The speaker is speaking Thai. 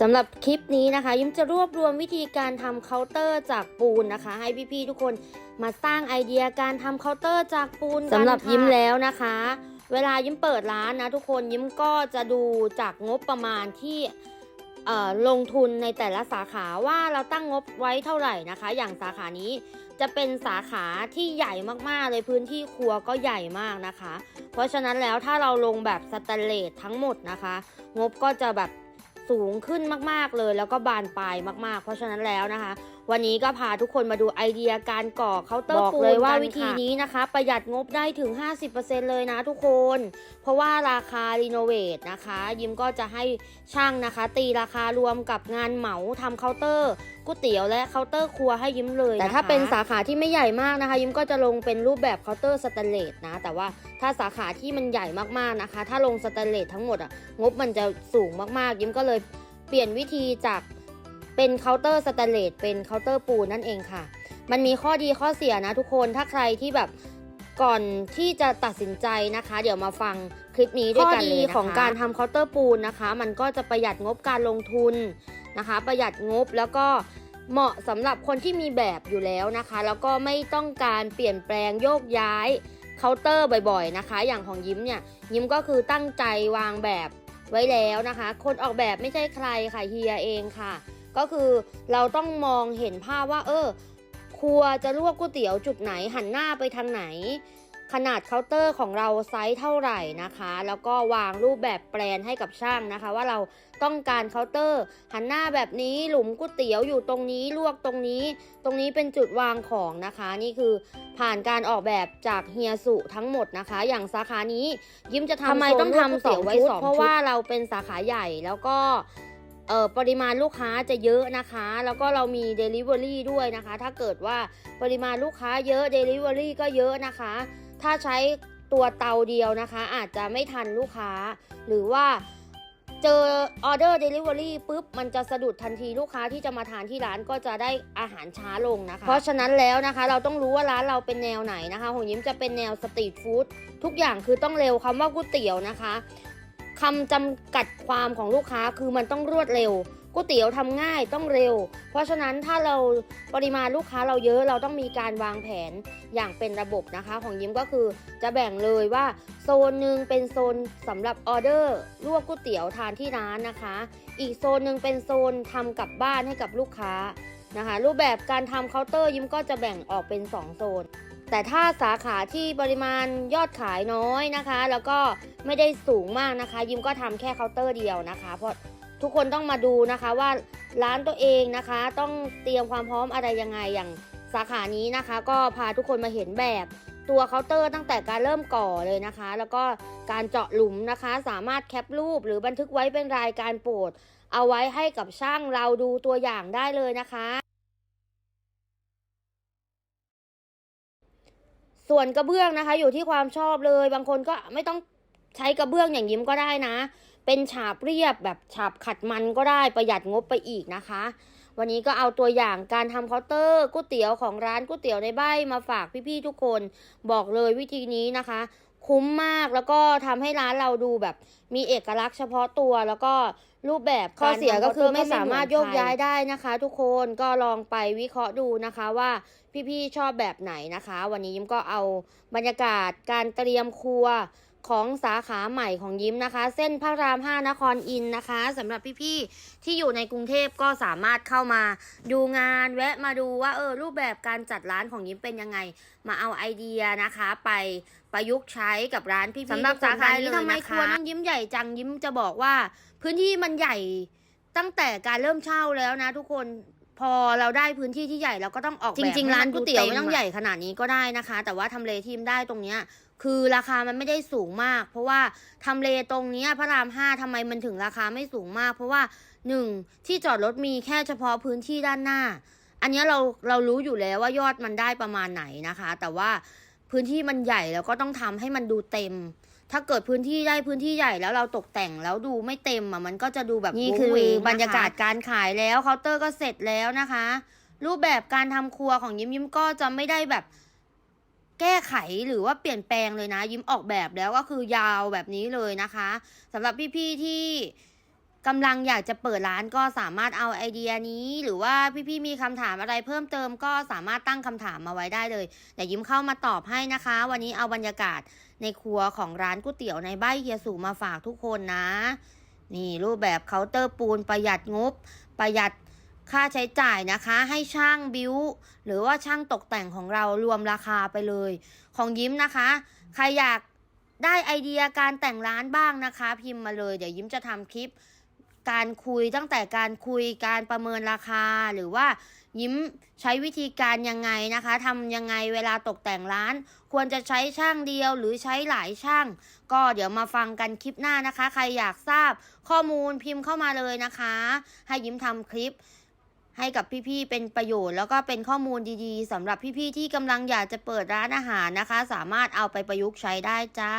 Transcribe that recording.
สำหรับคลิปนี้นะคะยิ้มจะรวบรวมวิธีการทำเคาน์เตอร์จากปูนนะคะ ให้พี่ๆทุกคนมาสร้างไอเดียการทำเคาน์เตอร์จากปูนกันสำหรับค่ะยิ้มแล้วนะคะ เวลายิ้มเปิดร้านนะทุกคนยิ้มก็จะดูจากงบประมาณที่เอ่อลงทุนในแต่ละสาขาว่าเราตั้งงบไว้เท่าไหร่นะคะ อย่างสาขานี้จะเป็นสาขาที่ใหญ่มากๆเลยพื้นที่ครัวก็ใหญ่มากนะคะ เพราะฉะนั้นแล้วถ้าเราลงแบบสแตนเลสทั้งหมดนะคะ งบก็จะแบบ สูงขึ้นมากๆเลย แล้วก็บานปลายมากๆ เพราะฉะนั้นแล้วนะคะ วันนี้ก็พาทุกคนมาดูไอเดียการก่อเคาน์เตอร์บอกปูนเลยว่ากันวิธีค่ะนี้นี้นะคะ ประหยัดงบได้ถึง 50%เลยนะทุกคน เพราะว่าราคารีโนเวทนะคะ ยิมก็จะให้ช่างนะคะ ตีราคารวมกับงานเหมาทำเคาน์เตอร์ก๋วยเตี๋ยวและเคาน์เตอร์ครัวให้ยิ้มเลยแต่นะคะถ้าเป็นสาสาขาที่ไม่ใหญ่มากนะคะ ยิ้มก็จะลงเป็นรูปแบบเคาน์เตอร์สแตนเลสนะ แต่ว่าถ้าสาขาที่มันใหญ่มากๆนะคะ ถ้าลงสแตนเลสทั้งหมดอะงบมันจะสูงมากๆ ยิ้มก็เลยเปลี่ยนวิธีจาก เป็นเคาน์เตอร์สแตนเลสเป็นเคาน์เตอร์ปูนนั่นเองค่ะ มันมีข้อดีข้อเสียนะทุกคนถ้าใครที่แบบก่อนที่จะตัดสินใจนะคะ เดี๋ยวมาฟังคลิปนี้ด้วยกันเลยนะคะของการทำเคาน์เตอร์ปูนนะคะ มันก็จะประหยัดงบการลงทุนนะคะ ประหยัดงบแล้วก็เหมาะสำหรับคนที่มีแบบอยู่แล้วนะคะ แล้วก็ไม่ต้องการเปลี่ยนแปลงโยกย้ายเคาน์เตอร์บ่อยๆนะคะ อย่างของยิ้มเนี่ยยิ้มก็คือตั้งใจวางแบบไว้แล้วนะคะ คนออกแบบไม่ใช่ใครค่ะเฮียเองค่ะ ก็คือเราต้องมองเห็นภาพว่า เออ ครัวจะลวกก๋วยเตี๋ยวจุดไหนหันหน้าไปทางไหน ขนาดเคาน์เตอร์ของเราไซส์เท่าไหร่นะคะ แล้วก็วางรูปแบบแปลนให้กับช่างนะคะ ว่าเราต้องการเคาน์เตอร์ หันหน้าแบบนี้หลุมก๋วยเตี๋ยวอยู่ตรงนี้ลวกตรงนี้ ตรงนี้เป็นจุดวางของนะคะ นี่คือผ่านการออกแบบจากเฮียสุทั้งหมดนะคะ อย่างสาขานี้ยิ้มจะทำทำไมโซนต้องลวกทำก๋วยเตี๋ยวไว้สองชุดสองเพราะว่าเราเป็นสาขาใหญ่แล้วก็ เอ่อปริมาณลูกค้าจะเยอะนะคะ แล้วก็เรามี Delivery ด้วยนะคะ ถ้าเกิดว่าปริมาณลูกค้าเยอะ Delivery ก็เยอะนะคะ ถ้าใช้ตัวเตาเดียวนะคะ อาจจะไม่ทันลูกค้า หรือว่าเจอออเดอร์ Delivery ปุ๊บ มันจะสะดุดทันทีลูกค้าที่จะมาทานที่ร้านก็จะได้อาหารช้าลงนะคะ เพราะฉะนั้นแล้วนะคะ เราต้องรู้ว่าร้านเราเป็นแนวไหนนะคะของยิ้มจะเป็นแนวสตรีทฟู้ดทุกอย่างคือต้องเร็วคำว่าก๋วยเตี๋ยวนะคะ คำจำกัดความของลูกค้าคือมันต้องรวดเร็วก๋วยเตี๋ยวทำง่ายต้องเร็ว เพราะฉะนั้นถ้าเราปริมาณลูกค้าเราเยอะเราต้องมีการวางแผนอย่างเป็นระบบนะคะ ของยิ้มก็คือจะแบ่งเลยว่าโซนหนึ่งเป็นโซนสำหรับออเดอร์ลวกก๋วยเตี๋ยวทานที่ร้านนะคะ อีกโซนหนึ่งเป็นโซนทำกลับบ้านให้กับลูกค้านะคะ รูปแบบการทำเคาน์เตอร์ยิ้มก็จะแบ่งออกเป็น 2 โซน แต่ถ้าสาขาที่ปริมาณยอดขายน้อยนะคะ แล้วก็ไม่ได้สูงมากนะคะ ยิมก็ทำแค่เคาน์เตอร์เดียวนะคะ เพราะทุกคนต้องมาดูนะคะว่าร้านตัวเองนะคะ ต้องเตรียมความพร้อมอะไรยังไงอย่างสาขานี้นะคะ ก็พาทุกคนมาเห็นแบบตัวเคาน์เตอร์ตั้งแต่การเริ่มก่อเลยนะคะ แล้วก็การเจาะหลุมนะคะ สามารถแคปรูปหรือบันทึกไว้เป็นรายการโปรด เอาไว้ให้กับช่างเราดูตัวอย่างได้เลยนะคะ ส่วนกระเบื้องนะคะ อยู่ที่ความชอบเลย บางคนก็ไม่ต้องใช้กระเบื้องอย่างยิ้มก็ได้นะ เป็นฉาบเรียบแบบฉาบขัดมันก็ได้ประหยัดงบไปอีกนะคะ วันนี้ก็เอาตัวอย่างการทำเคาน์เตอร์ก๋วยเตี๋ยวของร้านก๋วยเตี๋ยวในใบมาฝากพี่ๆทุกคน บอกเลยวิธีนี้นะคะ คุ้มมากแล้วก็ทำให้ร้านเราดูแบบ มีเอกลักษณ์เฉพาะตัวแล้วก็รูปแบบข้อเสียก็คือไม่สามารถโยกย้ายได้นะคะ ทุกคนก็ลองไปวิเคราะห์ดูนะคะว่าพี่ๆชอบแบบไหนนะคะ วันนี้ยิ้มก็เอาบรรยากาศการเตรียมครัว ของสาขาใหม่ของยิ้มนะคะ เส้นพระราม 5 นครอินทร์นะคะสำหรับพี่ๆที่อยู่ในกรุงเทพก็สามารถเข้ามาดูงานแวะมาดูว่าเออรูปแบบการจัดร้านของยิ้มเป็นยังไง มาเอาไอเดียนะคะ ไปประยุกต์ใช้กับร้านพี่ๆสำหรับทุกคนสาขาได้นี้เลยทำไมนะครัวคะนั้นยิ้มใหญ่จังยิ้มจะบอกว่า พื้นที่มันใหญ่ตั้งแต่การเริ่มเช่าแล้วนะทุกคน พอเราได้พื้นที่ที่ใหญ่เราก็ต้องออกแบบจริงๆให้มัร้านก๋วยเตี๋ยวดูไม่ต้องะใหญ่ขนาดนี้ก็ได้นะคะ แต่ว่าทำเลที่ยิ้มได้ตรงเนี้ยคือราคามันไม่ได้สูงมาก เพราะว่าทำเลตรงเนี้ยพระรามห้าทำไมมันถึงราคาไม่สูงมาก เพราะว่าหนึ่งที่จอดรถมีแค่เฉพาะพื้นที่ด้านหน้า อันเนี้ยเราเรารู้อยู่แล้วว่ายอดมันได้ประมาณไหนนะคะ แต่ว่าพื้นที่มันใหญ่แล้วก็ต้องทำให้มันดูเต็ม ถ้าเกิดพื้นที่ได้พื้นที่ใหญ่แล้วเราตกแต่งแล้วดูไม่เต็มอะมันก็จะดูแบบนี่คือโว้งเวงบรรยากาศนะคะการขายแล้วเคาน์เตอร์ก็เสร็จแล้วนะคะ รูปแบบการทำครัวของยิ้มยิ้มก็จะไม่ได้แบบแก้ไขหรือว่าเปลี่ยนแปลงเลยนะ ยิ้มออกแบบแล้วก็คือยาวแบบนี้เลยนะคะสำหรับพี่ๆที่ กำลังอยากจะเปิดร้านก็สามารถเอาไอเดียนี้ หรือว่าพี่ๆมีคำถามอะไรเพิ่มเติมก็สามารถตั้งคำถามมาไว้ได้เลยเดี๋ยวยิ้มเข้ามาตอบให้นะคะ วันนี้เอาบรรยากาศในครัวของร้านก๋วยเตี๋ยวในใบเฮียสู่มาฝากทุกคนนะ นี่รูปแบบเคาน์เตอร์ปูนประหยัดงบ ประหยัดค่าใช้จ่ายนะคะ ให้ช่างบิวหรือว่าช่างตกแต่งของเรารวมราคาไปเลย ของยิ้มนะคะ ใครอยากได้ไอเดียการแต่งร้านบ้างนะคะ พิมพ์มาเลย เดี๋ยวยิ้มจะทำคลิป การคุยตั้งแต่การคุยการประเมินราคาหรือว่ายิ้มใช้วิธีการยังไงนะคะทำยังไงเวลาตกแต่งร้าน ควรจะใช้ช่างเดียวหรือใช้หลายช่าง ก็เดี๋ยวมาฟังกันคลิปหน้านะคะ ใครอยากทราบข้อมูลพิมพ์เข้ามาเลยนะคะ ให้ยิ้มทำคลิปให้กับพี่ๆ เป็นประโยชน์แล้วก็เป็นข้อมูลดีๆสำหรับพี่ๆ ที่กำลังอยากจะเปิดร้านอาหารนะคะ สามารถเอาไปประยุกต์ใช้ได้จ้า